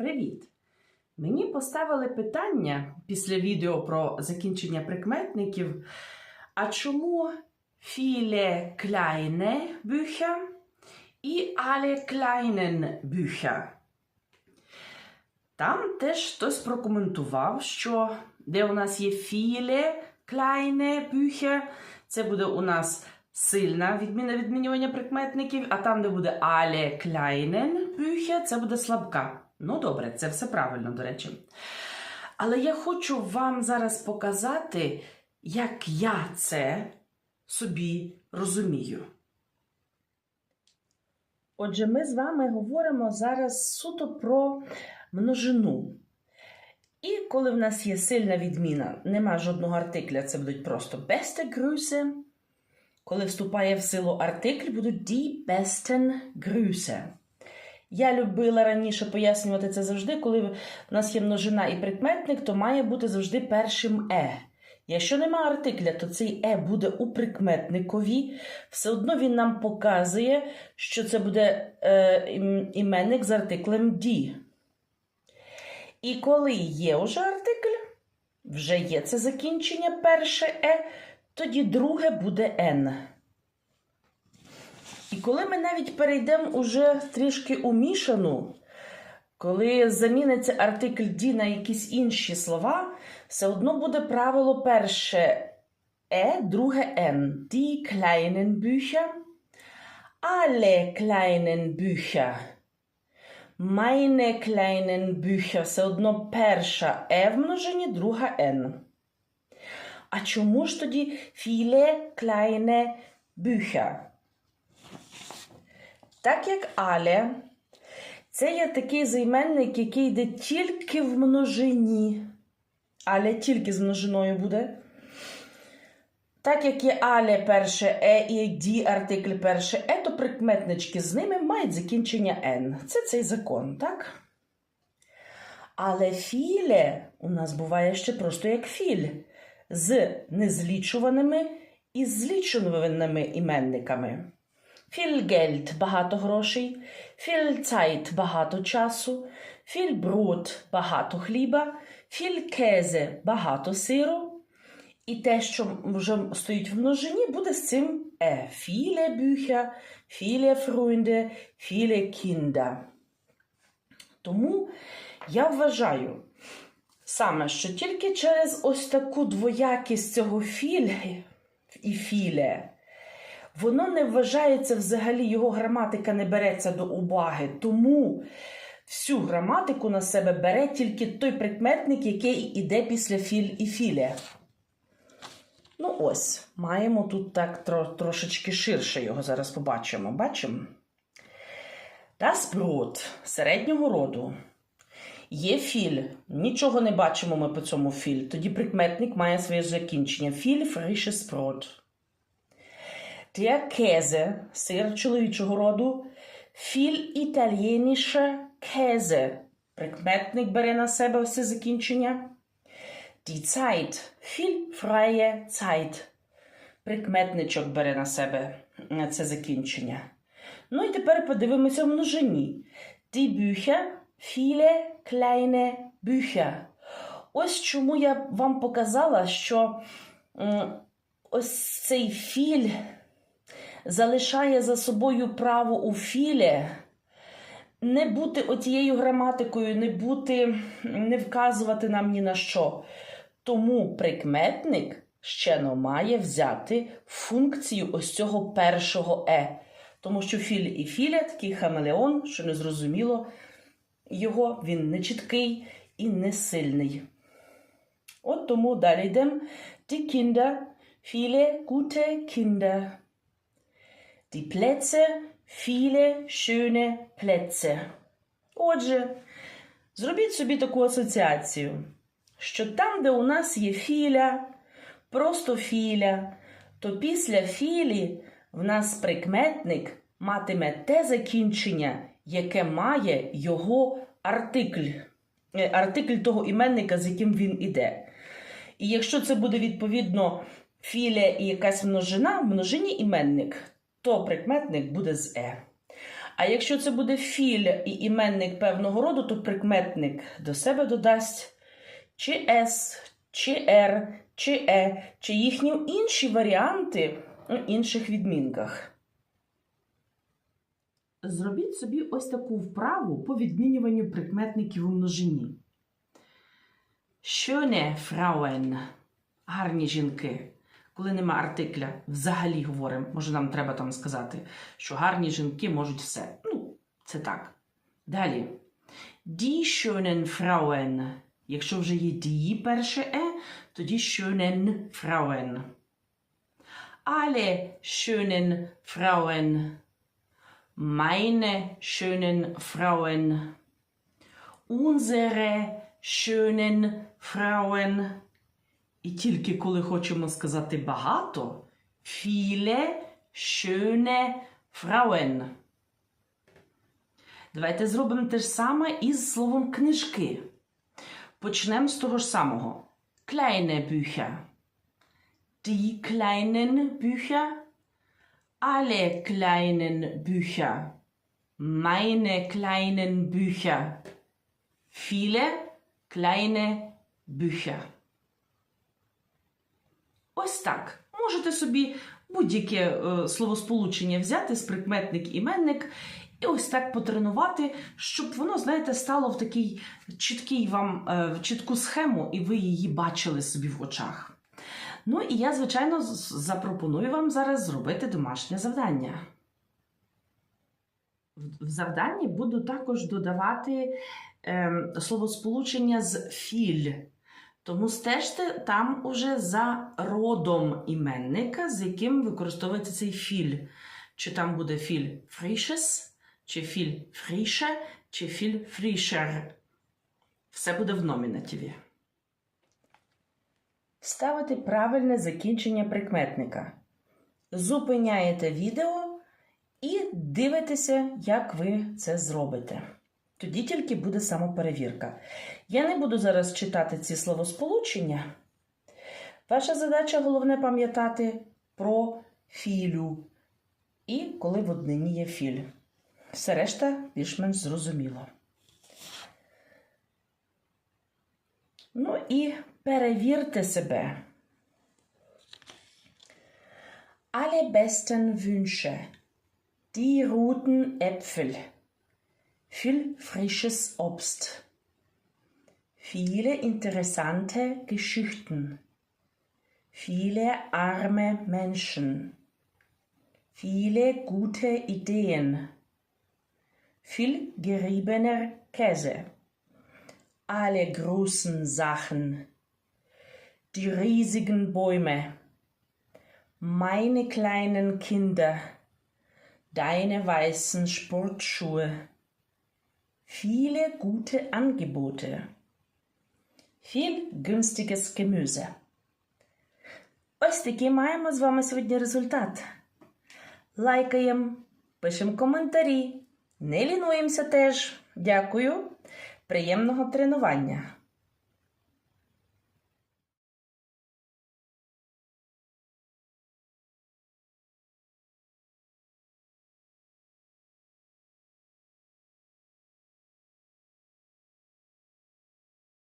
Привіт! Мені поставили питання після відео про закінчення прикметників. А чому viele kleine Bücher і alle kleinen Bücher? Там теж хтось прокоментував, що де у нас є viele kleine Bücher, це буде у нас сильна відміна відмінювання прикметників, а там, де буде alle kleinen Bücher, це буде слабка. Ну, добре, це все правильно, до речі. Але я хочу вам зараз показати, як я це собі розумію. Отже, ми з вами говоримо зараз суто про множину. І коли в нас є сильна відміна, нема жодного артикля, це будуть просто beste Grüße. Коли вступає в силу артикль, будуть die besten Grüße. Я любила раніше пояснювати це завжди, коли в нас є множина і прикметник, то має бути завжди першим е. Якщо нема артикля, то цей е буде у прикметникові. Все одно він нам показує, що це буде е, іменник з артиклем «ді». І коли є вже артикль, вже є це закінчення перше е, тоді друге буде «н». І коли ми навіть перейдемо уже трішки у мішану, коли заміниться артикль «ді» на якісь інші слова, все одно буде правило перше е, друге «н». Die kleinen Bücher, alle kleinen Bücher, meine kleinen Bücher. Все одно перша е в множині, друга «н». А чому ж тоді viele kleine Bücher? Так як але, це є такий займенник, який йде тільки в множині. Але тільки з множиною буде. Так як є але перше е і ді артикль перше е, то прикметнички з ними мають закінчення «н». Це цей закон, так? Але філе у нас буває ще просто як філь з незлічуваними і злічуваними іменниками. Geld – багато грошей, Zeit – багато часу, Brot – багато хліба, Käse – багато сиру. І те, що вже стоїть в множині, буде з цим е. Viele Bücher, viele Freunde, viele Kinder. Тому я вважаю саме, що тільки через ось таку двоякість цього філь і філе воно не вважається взагалі, його граматика не береться до уваги. Тому всю граматику на себе бере тільки той прикметник, який іде після філь і філе. Ну, ось, маємо тут так тро- трошечки ширше його зараз побачимо. Бачимо? Das Brot середнього роду. Є філь. Нічого не бачимо ми по цьому філь. Тоді прикметник має своє закінчення. Філь frisches Brot. Der сир чоловічого роду, viel italienischer Käse. Прикметник бере на себе все закінчення. Die Zeit, viel freie Zeit. Прикметничок бере на себе це закінчення. Ну і тепер подивимося в множині. Die Bücher, viele kleine Bücher. Ось чому я вам показала, що ось цей філь залишає за собою право у філі не бути отією граматикою, не бути, не вказувати нам ні на що. Тому прикметник ще не має взяти функцію ось цього першого е. Тому що філь і філя такий хамелеон, що не зрозуміло його, він не чіткий і не сильний. От тому далі йдемо. Die Kinder, viele gute Kinder. Die Plätze, viele schöne Plätze. Отже, зробіть собі таку асоціацію, що там, де у нас є філя, просто філя, то після філі в нас прикметник матиме те закінчення, яке має його артикль, е, артикль того іменника, з яким він іде. І якщо це буде відповідно філя і якась множина, множині іменник, то прикметник буде з е. А якщо це буде філь і іменник певного роду, то прикметник до себе додасть чи С, чи Р, чи Е, чи їхні інші варіанти у інших відмінках. Зробіть собі ось таку вправу по відмінюванню прикметників у множині. Schöne Frauen – гарні жінки. Коли нема артикля, взагалі говоримо, може нам треба там сказати, що гарні жінки можуть все. Ну, це так. Далі. Die schönen Frauen. Якщо вже є die перше е, тоді schönen Frauen. Alle schönen Frauen. Meine schönen Frauen. Unsere schönen Frauen. І тільки коли хочемо сказати багато, viele schöne Frauen. Давайте зробимо те ж саме із словом книжки. Почнемо з того ж самого. Kleine Bücher. Die kleinen Bücher. Alle kleinen Bücher. Meine kleinen Bücher. Viele kleine Bücher. Ось так. Можете собі будь-яке е, словосполучення взяти з прикметник іменник і ось так потренувати, щоб воно, знаєте, стало в такий чіткий вам е, в чітку схему, і ви її бачили собі в очах. Ну і я, звичайно, запропоную вам зараз зробити домашнє завдання. В завданні буду також додавати ем, словосполучення з філь. Тому стежте там уже за родом іменника, з яким використовується цей філь. Чи там буде філь фрішес, чи філь фріше, чи філь фрішер. Все буде в номінативі. Ставити правильне закінчення прикметника. Зупиняєте відео і дивитеся, як ви це зробите. Тоді тільки буде самоперевірка. Я не буду зараз читати ці словосполучення. Ваша задача головне пам'ятати про філю. І коли в однині є філь. Все решта більш-менш зрозуміло. Ну і перевірте себе. Alle besten Wünsche. Die roten Äpfel. Viel frisches Obst. Viele interessante Geschichten. Viele arme Menschen. Viele gute Ideen. Viel geriebener Käse. Alle großen Sachen. Die riesigen Bäume. Meine kleinen Kinder. Deine weißen Sportschuhe. Viele gute Angebote. Viel günstiges Gemüse. Ось такий маємо з вами сьогодні результат. Лайкаємо, пишемо коментарі, не лінуємося теж. Дякую. Приємного тренування!